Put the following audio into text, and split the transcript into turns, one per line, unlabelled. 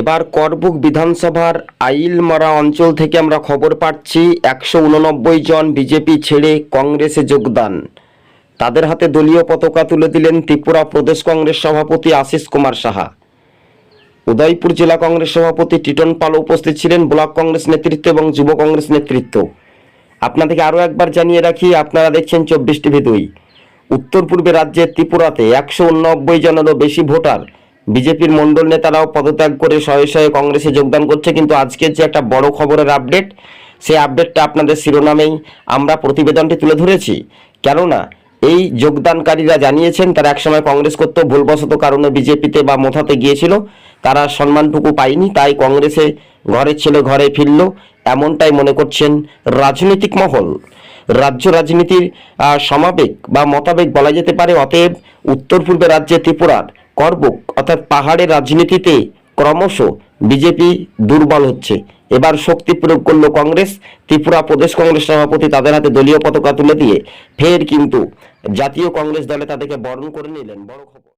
এবার করবুক বিধানসভার আইলমারা অঞ্চল থেকে আমরা খবর পাচ্ছি, একশো উননব্বই জন বিজেপি ছেড়ে কংগ্রেসে যোগদান। তাদের হাতে দলীয় পতাকা তুলে দিলেন ত্রিপুরা প্রদেশ কংগ্রেস সভাপতি আশিস কুমার সাহা। উদয়পুর জেলা কংগ্রেস সভাপতি টিটন পাল উপস্থিত ছিলেন, ব্লক কংগ্রেস নেতৃত্ব এবং যুব কংগ্রেস নেতৃত্ব। আপনাদেরকে আরও একবার জানিয়ে রাখি, আপনারা দেখছেন চব্বিশ টিভি দুই। উত্তর পূর্বে রাজ্যের ত্রিপুরাতে একশো উননব্বই জনেরও বেশি ভোটার। বিজেপির মণ্ডল নেতারাও পদত্যাগ করে শয়ে শয়ে কংগ্রেসে যোগদান করছে, কিন্তু আজকের যে একটা বড় খবরের আপডেট, সেই আপডেটটা আপনাদের শিরোনামেই আমরা প্রতিবেদনটি তুলে ধরেছি। কেননা, এই যোগদানকারীরা জানিয়েছেন, তারা একসময় কংগ্রেস করতে, ভুলবশত কারণে বিজেপিতে বা মোথাতে গিয়েছিল। তারা সম্মানটুকু পায়নি, তাই কংগ্রেসে ঘরের ছেলে, ঘরে ফিরল, এমনটাই মনে করছেন রাজনৈতিক মহল। রাজ্য রাজনীতির সমাবেগ বা মতাবেগ বলা যেতে পারে, অতএব উত্তর পূর্বে রাজ্যে ত্রিপুরার করবুক। অর্থাৎ পাহাড়ের রাজনীতিতে ক্রমশ বিজেপি দুর্বল হচ্ছে। এবার শক্তি প্রয়োগ করল কংগ্রেস। ত্রিপুরা প্রদেশ কংগ্রেস সভাপতি তাদের হাতে দলীয় পতাকা তুলে দিয়ে ফের কিন্তু জাতীয় কংগ্রেস দলে তাদেরকে বরণ করে নিলেন। বড় খবর।